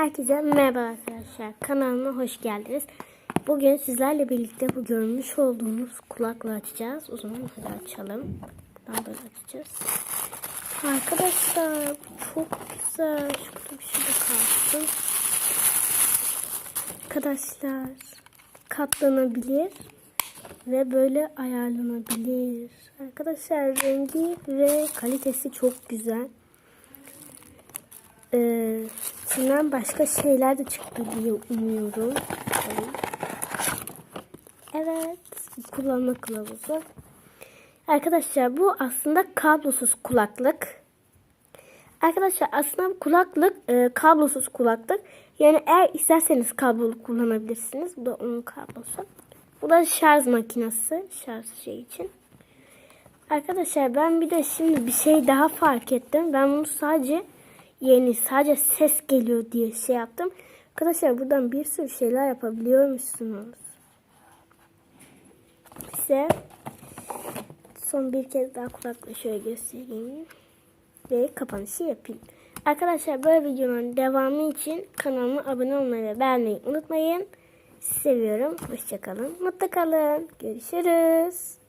Herkese merhaba arkadaşlar. Kanalıma hoş geldiniz. Bugün sizlerle birlikte bu görmüş olduğunuz kulaklığı açacağız. O zaman hadi açalım. Buradan böyle açacağız. Arkadaşlar çok güzel. Şurada bir şey kalsın. Arkadaşlar katlanabilir ve böyle ayarlanabilir. Arkadaşlar rengi ve kalitesi çok güzel. Ee, içinden başka şeyler de çıktı diye umuyorum. Evet, kullanma kılavuzu. Arkadaşlar bu aslında kablosuz kulaklık. Arkadaşlar aslında kulaklık e, kablosuz kulaklık. Yani eğer isterseniz kablolu kullanabilirsiniz. Bu da onun kablosu. Bu da şarj makinesi. Şarj şey için. Arkadaşlar ben bir de şimdi bir şey daha fark ettim. Ben bunu sadece yeni sadece ses geliyor diye şey yaptım. Arkadaşlar buradan bir sürü şeyler yapabiliyormuşsunuz. Size son bir kez daha kulaklığı şöyle göstereyim. Ve kapanışı yapayım. Arkadaşlar böyle videonun devamı için kanalıma abone olmayı ve beğenmeyi unutmayın. Sizi seviyorum. Hoşçakalın. Mutlu kalın. Görüşürüz.